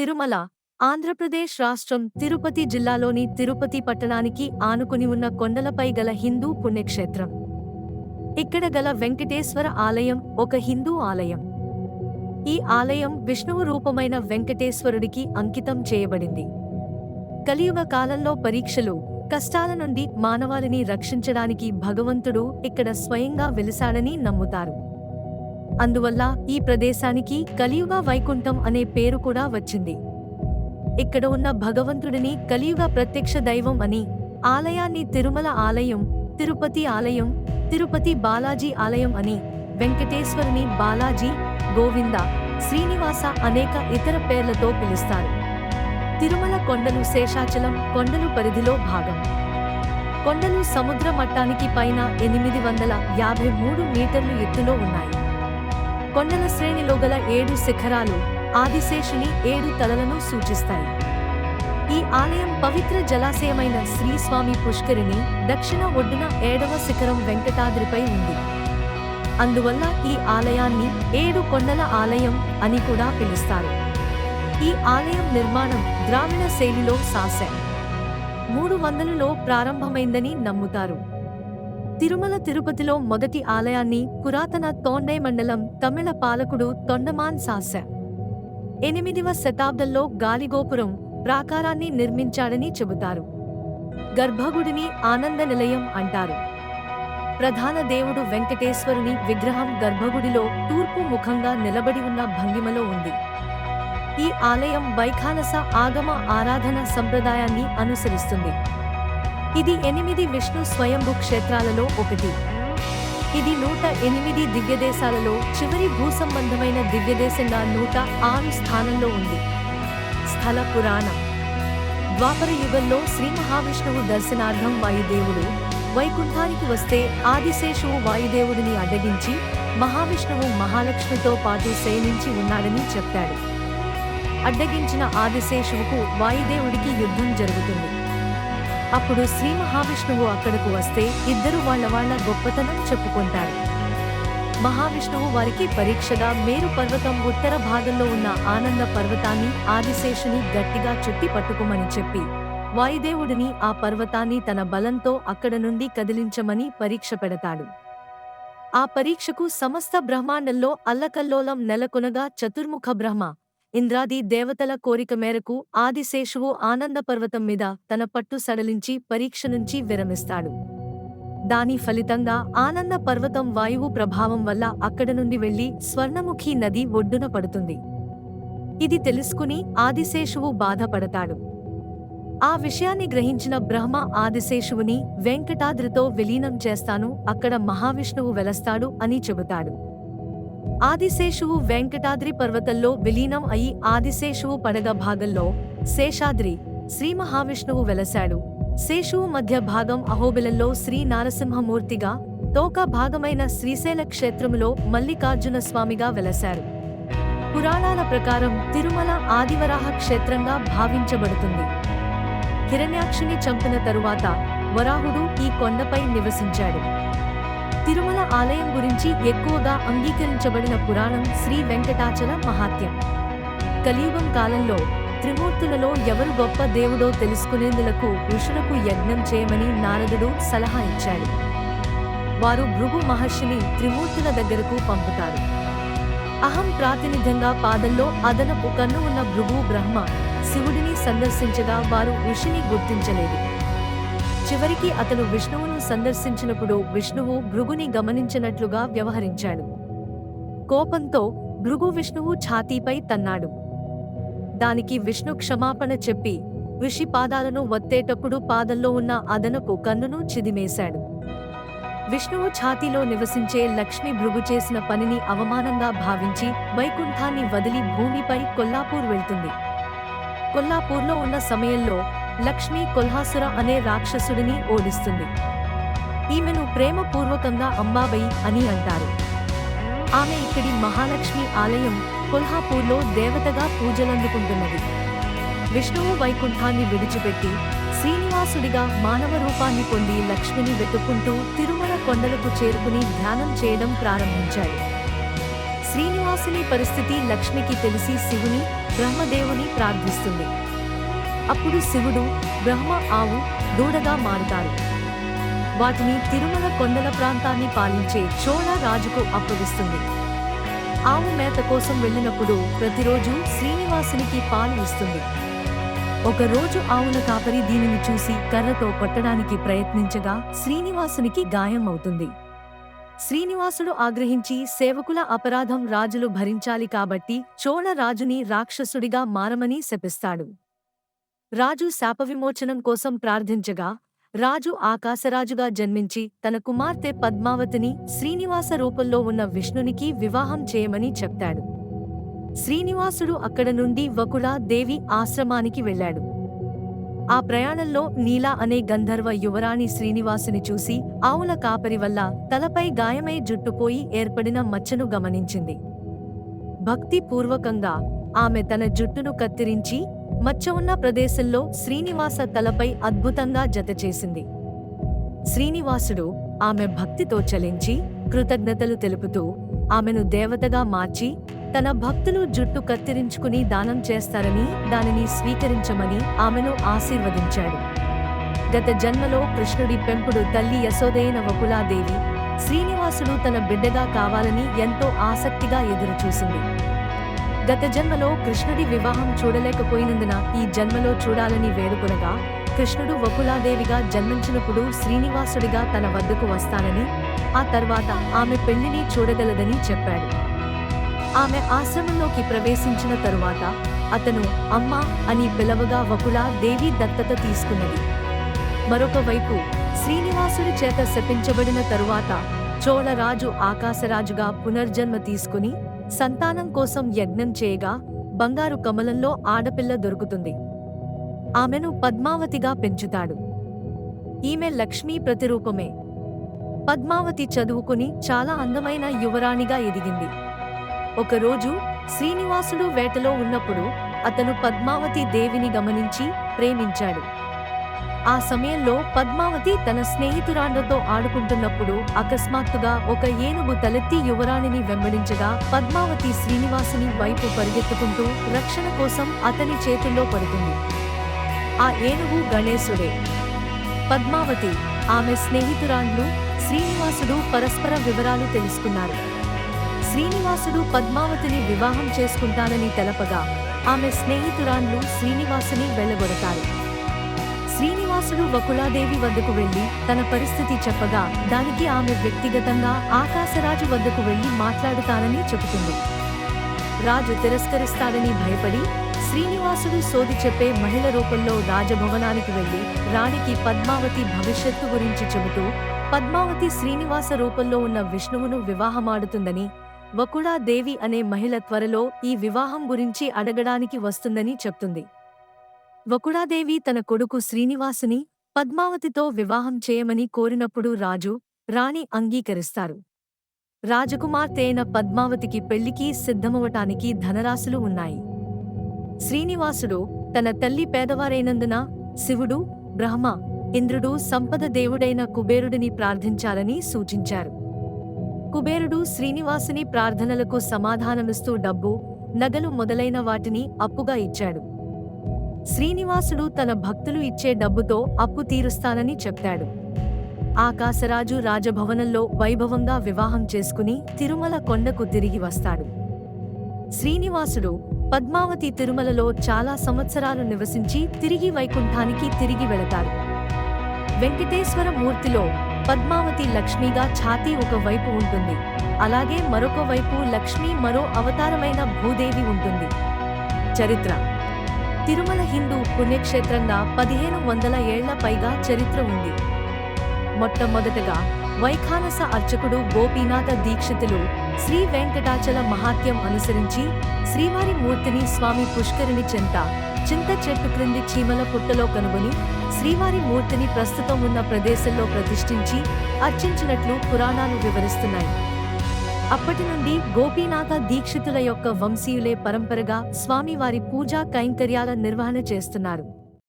తిరుమల ఆంధ్రప్రదేశ్ రాష్ట్రం తిరుపతి జిల్లాలోని తిరుపతి పట్టణానికి ఆనుకుని ఉన్న కొండలపై గల హిందూ పుణ్యక్షేత్రం. ఇక్కడ గల వెంకటేశ్వర ఆలయం ఒక హిందూ ఆలయం. ఈ ఆలయం విష్ణువు రూపమైన వెంకటేశ్వరుడికి అంకితం చేయబడింది. కలియుగ కాలంలో పరీక్షలు కష్టాల నుండి మానవాళిని రక్షించడానికి భగవంతుడు ఇక్కడ స్వయంగా వెలిశాడని నమ్ముతారు. అందువల్ల ఈ ప్రదేశానికి కలియుగ వైకుంఠం అనే పేరు కూడా వచ్చింది. ఇక్కడ ఉన్న భగవంతుడిని కలియుగ ప్రత్యక్ష దైవం అని ఆలయాన్ని తిరుమల ఆలయం తిరుపతి ఆలయం తిరుపతి బాలాజీ ఆలయం అని వెంకటేశ్వరుని బాలాజీ గోవింద శ్రీనివాస అనేక ఇతర పేర్లతో పిలుస్తారు. తిరుమల కొండలు శేషాచలం కొండలు పరిధిలో భాగం. కొండలు సముద్ర మట్టానికి పైన ఎనిమిది వందల యాభై మూడు మీటర్లు ఎత్తులో ఉన్నాయి. కొండల శ్రేణిలో గల ఏడు శిఖరాలు ఆదిశేషుని ఏడు తలలను సూచిస్తాయి. ఈ ఆలయం పవిత్ర జలాశయమైన శ్రీస్వామి పుష్కరిణి దక్షిణ ఒడ్డున ఏడవ శిఖరం వెంకటాద్రిపై ఉంది. అందువల్ల ఈ ఆలయాన్ని ఏడు కొండల ఆలయం అని కూడా పిలుస్తారు. ఈ ఆలయం నిర్మాణం గ్రామీణ శైలిలో సాసె. మూడు వందలలో ప్రారంభమైందని నమ్ముతారు. తిరుమల తిరుపతిలో మొదటి ఆలయాన్ని పురాతన తోండై మండలం తమిళ పాలకుడు తొండమాన్ సాస. ఎనిమిదివ శతాబ్దంలో గాలిగోపురం ప్రాకారాన్ని నిర్మించాడని చెబుతారు. గర్భగుడిని ఆనంద నిలయం అంటారు. ప్రధాన దేవుడు వెంకటేశ్వరుని విగ్రహం గర్భగుడిలో తూర్పు ముఖంగా నిలబడి ఉన్న భంగిమలో ఉంది. ఈ ఆలయం వైఖానస ఆగమ ఆరాధన సంప్రదాయాన్ని అనుసరిస్తుంది. ఇది ఎనిమిది విష్ణు స్వయంభూ క్షేత్రాలలో ఒకటి. ఇది నూట ఎనిమిది దివ్యదేశాలలో చివరి భూసంబంధమైన దివ్యదేశంగా నూట ఆరు స్థానంలో ఉంది. స్థల పురాణం. ద్వాపర యుగంలో శ్రీ మహావిష్ణువు దర్శనార్థం వాయుదేవుడు వైకుంఠానికి వస్తే ఆదిశేషువు వాయుదేవుడిని అడ్డగించి మహావిష్ణువు మహాలక్ష్మితో పాటు శయనించి ఉన్నాడని చెప్పాడు. అడ్డగించిన ఆదిశేషువుకు వాయుదేవుడికి యుద్ధం జరుగుతుంది. అప్పుడు శ్రీ మహావిష్ణువు అక్కడకు వస్తే ఇద్దరు వాళ్ళ వాళ్ళ గొప్పతనం చెప్పుకుంటారు. మహావిష్ణువు వారికి పరీక్షగా మేరు పర్వతం ఉత్తర భాగంలో ఉన్న ఆనంద పర్వతాన్ని ఆదిశేషుని గట్టిగా చుట్టి పట్టుకోమని చెప్పి వాయుదేవుడిని ఆ పర్వతాన్ని తన బలంతో అక్కడ నుండి కదిలించమని పరీక్ష పెడతాడు. ఆ పరీక్షకు సమస్త బ్రహ్మాండంలో అల్లకల్లోలం నెలకొనగా చతుర్ముఖ బ్రహ్మ ఇంద్రాది దేవతల కోరిక మేరకు ఆదిశేషువు ఆనంద పర్వతం మీద తన పట్టు సడలించి పరీక్ష నుంచి విరమిస్తాడు. దాని ఫలితంగా ఆనంద పర్వతం వాయువు ప్రభావం వల్ల అక్కడ నుండి వెళ్ళి స్వర్ణముఖి నది ఒడ్డున పడుతుంది. ఇది తెలుసుకుని ఆదిశేషువు బాధపడతాడు. ఆ విషయాన్ని గ్రహించిన బ్రహ్మ ఆదిశేషువుని వెంకటాద్రితో విలీనం చేస్తాను అక్కడ మహావిష్ణువు వెలస్తాడు అని చెబుతాడు. ఆదిశేషువు వెంకటాద్రి పర్వతంలో విలీనం అయి ఆదిశేషువు పడగ భాగంలో శేషాద్రి శ్రీ మహావిష్ణువు వెలశాడు. శేషువు మధ్య భాగం అహోబిలంలో శ్రీ నారసింహమూర్తిగా తోక భాగమైన శ్రీశైల క్షేత్రములో మల్లికార్జున స్వామిగా వెలశారు. పురాణాల ప్రకారం తిరుమల ఆదివరాహ క్షేత్రంగా భావించబడుతుంది. హిరణ్యాక్షుని చంపిన తరువాత వరాహుడు ఈ కొండపై నివసించాడు. తిరుమల ఆలయం గురించి ఎక్కువగా అంగీకరించబడిన పురాణం శ్రీ వెంకటాచల మహాత్యం కలియుగం కాలంలో త్రిమూర్తులలో ఎవరు గొప్ప దేవుడో తెలుసుకునేందులకు ఋషులకు యజ్ఞం చేయమని నారదుడు సలహా ఇచ్చాడు. వారు భృగు మహర్షిని త్రిమూర్తుల దగ్గరకు పంపుతారు. అహం ప్రాతినిధ్యంగా పాదంలో అదనపు కన్ను ఉన్న భృగు బ్రహ్మ శివుడిని సందర్శించగా వారు ఋషిని గుర్తించలేదు. చివరికి అతను విష్ణువును సందర్శించినప్పుడు విష్ణువు భృగుని గమనించినట్లుగా వ్యవహరించాడు. కోపంతో భృగు విష్ణువు ఛాతీపై తన్నాడు. దానికి విష్ణు క్షమాపణ చెప్పి ఋషి పాదాలను వత్తేటప్పుడు పాదంలో ఉన్న అదనపు కన్నును చిదిమేశాడు. విష్ణువు ఛాతీలో నివసించే లక్ష్మి భృగు చేసిన పనిని అవమానంగా భావించి వైకుంఠాన్ని వదిలి భూమిపై కొల్లాపూర్ వెళ్తుంది. కొల్లాపూర్లో ఉన్న సమయంలో లక్ష్మి కొల్హాసుర అనే రాక్షసుడిని ఓడిస్తుంది. ఈమెను ప్రేమపూర్వకంగా అంబాబై అని అంటారు. ఆమె ఇక్కడి మహాలక్ష్మి ఆలయం కొల్హాపూర్లో దేవతగా పూజలందుకుంటున్నది. విష్ణువు వైకుంఠాన్ని విడిచిపెట్టి శ్రీనివాసుడిగా మానవ రూపాన్ని పొంది లక్ష్మిని వెతుక్కుంటూ తిరుమల కొండలకు చేరుకుని ధ్యానం చేయడం ప్రారంభించాడు. శ్రీనివాసుని పరిస్థితి లక్ష్మికి తెలిసి శివుని బ్రహ్మదేవుని ప్రార్థిస్తుంది. అప్పుడు శివుడు బ్రహ్మ ఆవు దూడగా మారుతారు. వాటిని తిరుమల కొండల ప్రాంతాన్ని పాలించే చోళ రాజుకు అప్పగిస్తుంది. ఆవు మేత కోసం వెళ్ళినప్పుడు ప్రతిరోజు శ్రీనివాసునికి పాలు ఇస్తుంది. ఒక రోజు ఆవుల కాపరి దీనిని చూసి కర్రతో కొట్టడానికి ప్రయత్నించగా శ్రీనివాసునికి గాయం అవుతుంది. శ్రీనివాసుడు ఆగ్రహించి సేవకుల అపరాధం రాజులు భరించాలి కాబట్టి చోళ రాజుని రాక్షసుడిగా మారమని శపిస్తాడు. రాజు శాపవిమోచనం కోసం ప్రార్థించగా రాజు ఆకాశరాజుగా జన్మించి తన కుమార్తె పద్మావతిని శ్రీనివాస రూపంలో ఉన్న విష్ణునికి వివాహం చేయమని చెప్తాడు. శ్రీనివాసుడు అక్కడ నుండి వకుళా దేవి ఆశ్రమానికి వెళ్ళాడు. ఆ ప్రయాణంలో నీలా అనే గంధర్వ యువరాణి శ్రీనివాసుని చూసి ఆవుల కాపరి వల్ల తలపై గాయమై జుట్టుపోయి ఏర్పడిన మచ్చను గమనించింది. భక్తిపూర్వకంగా ఆమె తన జుట్టును కత్తిరించి మచ్చ ఉన్న ప్రదేశంలో శ్రీనివాస తలపై అద్భుతంగా జతచేసింది శ్రీనివాసుడు ఆమె భక్తితో చలించి కృతజ్ఞతలు తెలుపుతూ ఆమెను దేవతగా మార్చి తన భక్తులు జుట్టు కత్తిరించుకుని దానం చేస్తారని దానిని స్వీకరించమని ఆమెను ఆశీర్వదించాడు. గత జన్మలో కృష్ణుడి పెంపుడు తల్లి యశోదైన వకులాదేవి శ్రీనివాసుడు తన బిడ్డగా కావాలని ఎంతో ఆసక్తిగా ఎదురుచూసింది. గత జన్మలో కృష్ణుడి వివాహం చూడలేకపోయినందున ఈ జన్మలో చూడాలని వేడుకొనగా కృష్ణుడు వకులాదేవిగా జన్మించినప్పుడు శ్రీనివాసుడిగా తన వద్దకు వస్తానని ఆ తర్వాత ఆమె పెళ్ళిని చూడగలదని చెప్పాడు. ఆమె ఆశ్రమంలోకి ప్రవేశించిన తరువాత అతను అమ్మ అని పిలవగా వకులా దేవి దత్తత తీసుకున్నది. మరొక వైపు శ్రీనివాసుడి చేత శపించబడిన తరువాత చోళరాజు ఆకాశరాజుగా పునర్జన్మ తీసుకుని సంతానం కోసం యజ్ఞం చేయగా బంగారు కమలంలో ఆడపిల్ల దొరుకుతుంది. ఆమెను పద్మావతిగా పెంచుతాడు. ఈమె లక్ష్మీ ప్రతిరూపమే. పద్మావతి చదువుకుని చాలా అందమైన యువరాణిగా ఎదిగింది. ఒకరోజు శ్రీనివాసుడు వేటలో ఉన్నప్పుడు అతను పద్మావతి దేవిని గమనించి ప్రేమించాడు. ఆ సమయంలో పద్మావతి తన స్నేహితురాండ్రతో ఆడుకుంటున్నప్పుడు అకస్మాత్తుగా ఒక ఏనుగు తలెత్తి యువరాణిని వెంబడించగా పద్మావతి శ్రీనివాసుని వైపు పరిగెత్తుకుంటూ రక్షణ కోసం అతని చేతుల్లో పడుతుంది. ఆ ఏనుగు గణేశుడే. పద్మావతి ఆమె స్నేహితురాండ్లు శ్రీనివాసుడు పరస్పర వివరాలు తెలుసుకున్నారు. శ్రీనివాసుడు పద్మావతిని వివాహం చేసుకుంటానని తెలపగా ఆమె స్నేహితురాండ్లు శ్రీనివాసుని వెళ్ళగొడతారు శ్రీనివాసుడు వకులాదేవి వద్దకు వెళ్ళి తన పరిస్థితి చెప్పగా దానికి ఆమె వ్యక్తిగతంగా ఆకాశరాజు వద్దకు వెళ్ళి మాట్లాడుతానని చెబుతుంది. రాజు తిరస్కరిస్తాడని భయపడి శ్రీనివాసుడు సోది చెప్పే మహిళ రూపంలో రాజభవనానికి వెళ్ళి రాణికి పద్మావతి భవిష్యత్తు గురించి చెబుతూ పద్మావతి శ్రీనివాస రూపంలో ఉన్న విష్ణువును వివాహమాడుతుందని వకుడా దేవి అనే మహిళ త్వరలో ఈ వివాహం గురించి అడగడానికి వస్తుందని చెప్తుంది. వకుడాదేవి తన కొడుకు శ్రీనివాసుని పద్మావతితో వివాహం చేయమని కోరినప్పుడు రాజు రాణి అంగీకరిస్తారు. రాజకుమార్తె అయిన పద్మావతికి పెళ్ళికి సిద్ధమవటానికి ధనరాశులు ఉన్నాయి. శ్రీనివాసుడు తన తల్లి పేదవారైనందున శివుడు బ్రహ్మ ఇంద్రుడు సంపద దేవుడైన కుబేరుడిని ప్రార్థించాలని సూచించారు. కుబేరుడు శ్రీనివాసుని ప్రార్థనలకు సమాధానమిస్తూ డబ్బు నగలు మొదలైన వాటిని అప్పుగా ఇచ్చాడు. శ్రీనివాసుడు తన భక్తులు ఇచ్చే డబ్బుతో అప్పు తీరుస్తానని చెప్పాడు. ఆకాశరాజు రాజభవనంలో వైభవంగా వివాహం చేసుకుని తిరుమల కొండకు తిరిగి వస్తాడు. శ్రీనివాసుడు పద్మావతి తిరుమలలో చాలా సంవత్సరాలు నివసించి తిరిగి వైకుంఠానికి తిరిగి వెళతారు వెంకటేశ్వర మూర్తిలో పద్మావతి లక్ష్మిగా ఛాతీ ఒక వైపు ఉంటుంది. అలాగే మరొక వైపు లక్ష్మి మరో అవతారమైన భూదేవి ఉంటుంది. చరిత్ర తిరుమల హిందూ పుణ్యక్షేత్రంగా పదిహేను వందల ఏళ్ళ పైగా చరిత్ర ఉంది. మొట్టమొదటగా వైఖానస అర్చకుడు గోపీనాథ దీక్షితులు శ్రీ వెంకటాచల మహాత్యం అనుసరించి శ్రీవారి మూర్తిని స్వామి పుష్కరిణి చెంత చింత చెట్టు క్రింది చీమల పుట్టలో కనుగొని శ్రీవారి మూర్తిని ప్రస్తుతం ఉన్న ప్రదేశంలో ప్రతిష్ఠించి అర్చించినట్లు పురాణాలు వివరిస్తున్నాయి. అప్పటి నుండి గోపీనాథ దీక్షితుల యొక్క వంశీయులే పరంపరగా స్వామివారి పూజా కైంకర్యాల నిర్వహణ చేస్తున్నారు.